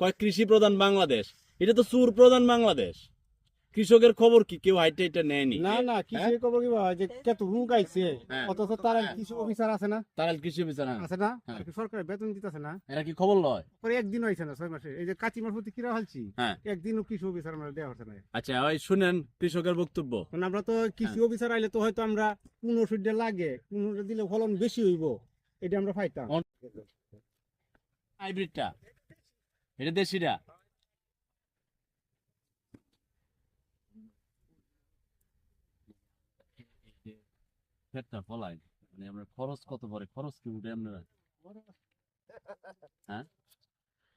কয় কৃষি প্রধান বাংলাদেশ? এটা তো সুর প্রধান বাংলাদেশ। কৃষকের খবর কি? কেউ হাইটে এটা নেয়নি। না না কৃষি খবর কি যে কত হ্যাঁ। অথচ তারা কৃষি অফিসার আছে না? তারা কৃষি অফিসার হ্যাঁ। আছে না? হ্যাঁ। সরকার বেতন দিতেছে না? এরা কি খবর লয়? পরে একদিন হয়েছে না ছয় মাসে। এই যে কাঁচি মাস প্রতি কিরা হালছি হ্যাঁ। একদিনও কৃষি অফিসার আমরা দেওয়া হচ্ছে না। আচ্ছা ওই শুনেন কৃষকের বক্তব্য। আমরা তো কৃষি হ্যাঁ। অফিসার আইলে তো হয়তো আমরা পনেরো সুডে লাগে পনেরো দিলে ফলন বেশি হইব। এটা আমরা পাইতাম। হাইব্রিডটা? এটা পেটটা ফলাই মানে আমরা খরচ কত পরে? খরচ কি উঠে আপনারা?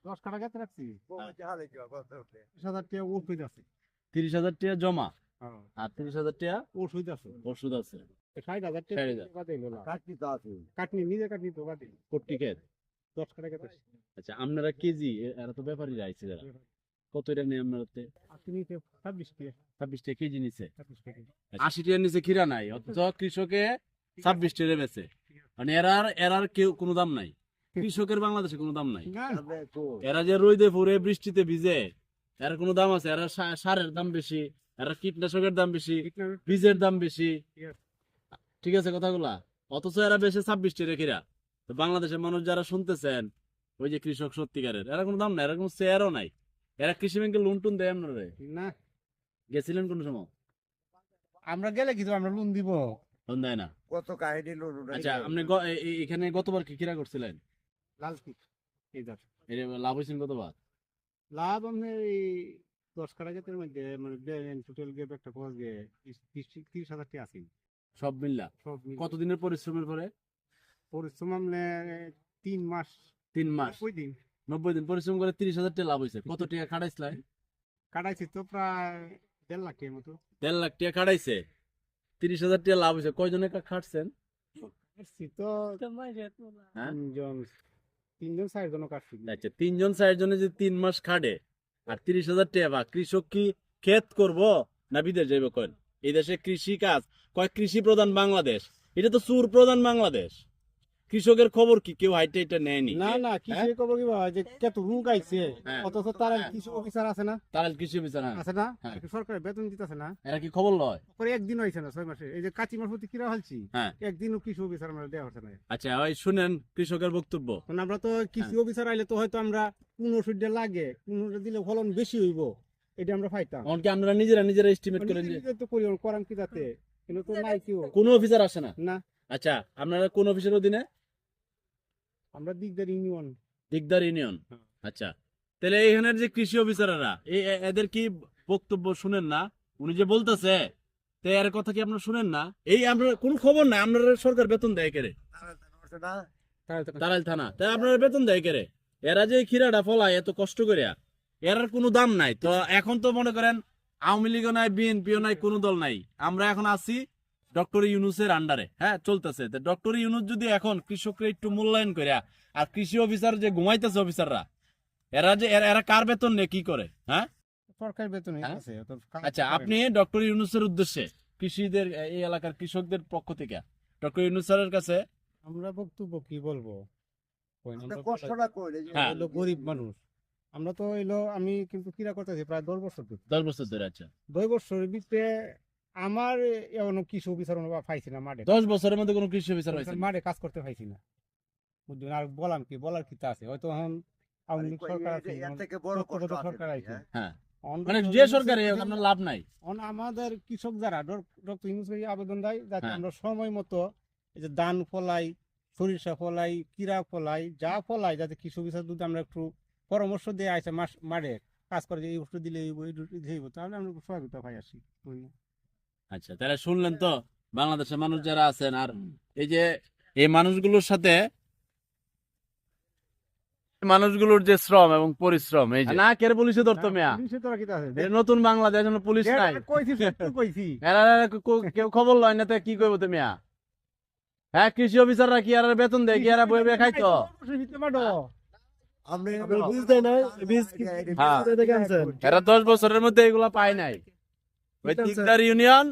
দশ কাটা গেতে রাখছি। ওষুধ আছে। তিরিশ হাজার টাকা জমা? হ্যাঁ, আর তিরিশ হাজার টাকা ওষুধ আছে। ওষুধ আছে। ষাট হাজার টাকা। বাদে কাটনি নিজে কাটনি তো বাদে। কোটি খেত দশ কাটা আচ্ছা আপনারা কেজি? এরা তো ব্যাপারীরা আইছে যারা কত এটা নেই আপনারা আপনি নিতে ছাব্বিশ টাকা ছাব্বিশ টাকা কেজি নিছে? টাকা আশি টাকার নিচে খিরা নাই অথচ কৃষকে ছাব্বিশ টাকা বেচে। মানে এরার এরার কেউ কোনো দাম নাই। কৃষকের বাংলাদেশে কোনো দাম নাই। এরা যে রোদে পুরে বৃষ্টিতে ভিজে এর কোনো দাম আছে? এরা সারের দাম বেশি এরা কীটনাশকের দাম বেশি বীজের দাম বেশি। ঠিক আছে। ঠিক আছে কথাগুলা? অথচ এরা বেশি ছাব্বিশ টাকা খিরা তো বাংলাদেশের মানুষ যারা শুনতেছেন ওই যে কৃষক সত্যিকারের। এরা কোনো দাম নাই এরা কোনো শেয়ারও নাই। এরা কৃষি ব্যাংকে লোন টোন দেয় আপনারা? না। গেছিলেন কোন সময়? আমরা গেলে কিছু আমরা লোন দিব? লোন দেয় না। কত কাহিনী লোন আচ্ছা আপনি এখানে গতবার কি কিরা করছিলেন? লাল কি? লাভ হয়েছেন কতবার লাভ আপনার এই দশ কাটা গেতের মধ্যে মানে টোটাল গেপ একটা খরচ গিয়ে তিরিশ হাজার টাকা আছে। সব মিল্লা? সব মিলে। কতদিনের পরিশ্রমের পরে? পরিশ্রম আমলে তিন মাস তিন মাস। দিন। নব্বই দিন পরিশ্রম করে তিরিশ হাজার টাকা লাভ হয়েছে। কত টাকা খাটাইছিলেন কাটাইছি তো প্রায় দেড় লাখ টাকার মতো। দেড় লাখ টাকা খাটাইছে? তিরিশ হাজার টাকা লাভ হয়েছে। কয়জনে খাটছেন? তো হ্যাঁ? তিনজন তিনজন চারজন কাটছি আচ্ছা তিনজন চারজনে যদি তিন মাস খাটে আর তিরিশ হাজার টাকা বা কৃষক কি ক্ষেত করব না বিদেশ যাইব কেন এই দেশে কৃষি কাজ। কয় কৃষি প্রধান বাংলাদেশ? এটা তো সুর প্রধান বাংলাদেশ। কৃষকের খবর কি? কেউ হাইটে এটা নেয়নি? না না কৃষি খবর কি যে কত রোগ আইছে হ্যাঁ। অথচ তারা কৃষি অফিসার আছে না? তারা কৃষি বিচার আছে না? হ্যাঁ। সরকার বেতন দিতেছে না? এরা কি খবর লয়? পরে একদিন হয়েছে না ছয় মাসে। এই যে কাঁচি মাস প্রতি কিরা হালছি হ্যাঁ। একদিনও কৃষি অফিসার আমরা দেওয়া হচ্ছে না। আচ্ছা ওই শুনেন কৃষকের বক্তব্য। আমরা তো কৃষি হ্যাঁ। অফিসার আইলে তো হয়তো আমরা পনেরো সুডে লাগে পনেরো দিলে ফলন বেশি হইব এটা আমরা পাইতাম। এমনকি আমরা নিজেরা নিজেরা এস্টিমেট করেন নিজে নিজে তো করি করাম কি যাতে? কিন্তু তো নাই কেউ। কোন অফিসার আসে না? না। আচ্ছা আপনারা কোন অফিসের অধীনে? আমরা দিকদার ইউনিয়ন। দিকদার ইউনিয়ন? হ্যাঁ। আচ্ছা। তাহলে এইখানের যে কৃষি অফিসাররা এদের কি বক্তব্য শুনেন না? উনি যে বলতেছে তো এর কথা কি আপনারা শুনেন না? এই কোনো খবর নাই আপনারা সরকার বেতন দেয় কেরে তারাইল থানা। তাই আপনারা বেতন দেয় কেরে এরা যে খিরাটা ফলায় এত কষ্ট করে এর আর কোনো দাম নাই। তো এখন তো মনে করেন আওয়ামী লীগও নাই বিএনপিও নাই কোনো দল নাই। আমরা এখন আছি ডক্টর ইউনুসের আন্ডারে। হ্যাঁ চলতেছে। তো ডক্টর ইউনুস যদি এখন কৃষকরা একটু মূল্যায়ন করে আর কৃষি অফিসার যে ঘুমাইতেছে অফিসাররা এরা যে এরা- কার বেতন নেই কি করে? হ্যাঁ? সরকার বেতন হ্যাঁ? আছে আচ্ছা আপনি ডক্টর ইউনুসের উদ্দেশ্যে কৃষিদের এই এলাকার কৃষকদের পক্ষ থেকে ডক্টর ইউনুস স্যারের কাছে আমরা বক্তব্য কি বলব? হ্যাঁ। গরিব মানুষ। আমরা তো হইল আমি কিন্তু কিরা করতেছি প্রায় দশ বছর ধরে। দশ বছর ধরে আচ্ছা। দশ বছরের ভিতরে আমার এমন কিছু অফিসার অনুভব পাইছি না মাঠে। দশ বছরের মধ্যে কোনো কৃষি অফিসার না? মাঠে কাজ করতে পাইছি না। বুঝলেন? আর বললাম কি? বলার কি তা আছে? হয়তো এখন আওয়ামী লীগ সরকার আছে থেকে বড় কষ্ট সরকার আছে হ্যাঁ? হ্যাঁ। মানে যে সরকারে আপনার লাভ নাই। অন আমাদের কৃষক যারা ডক্টর ইউনুস ভাই আবেদন দেয় যাতে হ্যাঁ। আমরা সময় মতো এই যে ধান ফলাই সরিষা ফলাই কিরা ফলাই যা ফলাই যাতে কৃষক বিষয় যদি আমরা একটু পরামর্শ দিয়ে আসে মাস মাঠে কাজ করে যে এই ওষুধ দিলে এই ওষুধ তাহলে আমরা সহযোগিতা পাই আসি? আচ্ছা তাহলে শুনলেন তো বাংলাদেশের মানুষ যারা আছেন আর এই যে এই মানুষগুলোর সাথে মানুষগুলোর যে শ্রম এবং পরিশ্রম এই যে। না কেরে পুলিশে ধরতো মেয়া? কি নতুন বাংলাদেশ এখন পুলিশ নাই। কো- কেউ খবর লয় না তো কি করব তুমি হ্যাঁ কৃষি অফিসাররা কি আর বেতন দেয়? কি আর বই বই খাইতো? কি- হ্যাঁ। এরা দশ বছরের মধ্যে এগুলা পায় নাই। ওই ইউনিয়ন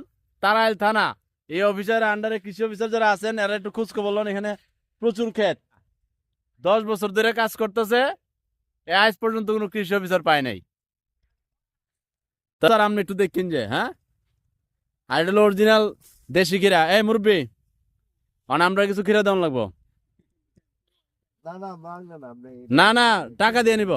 তারাইল থানা। এই অফিসার আন্ডারে কৃষি অফিসার যারা আছেন এরা একটু খোঁজ খবর এখানে প্রচুর ক্ষেত। দশ বছর ধরে কাজ করতেছে আজ পর্যন্ত কোনো কৃষি অফিসার পায় নাই। তো স্যার আপনি একটু দেখছেন যে হ্যাঁ? আর এটা অরিজিনাল দেশি ক্ষীরা। এই মুরব্বী মানে আমরা কিছু ক্ষীরা দাম লাগবো? না না টাকা দিয়ে নিব।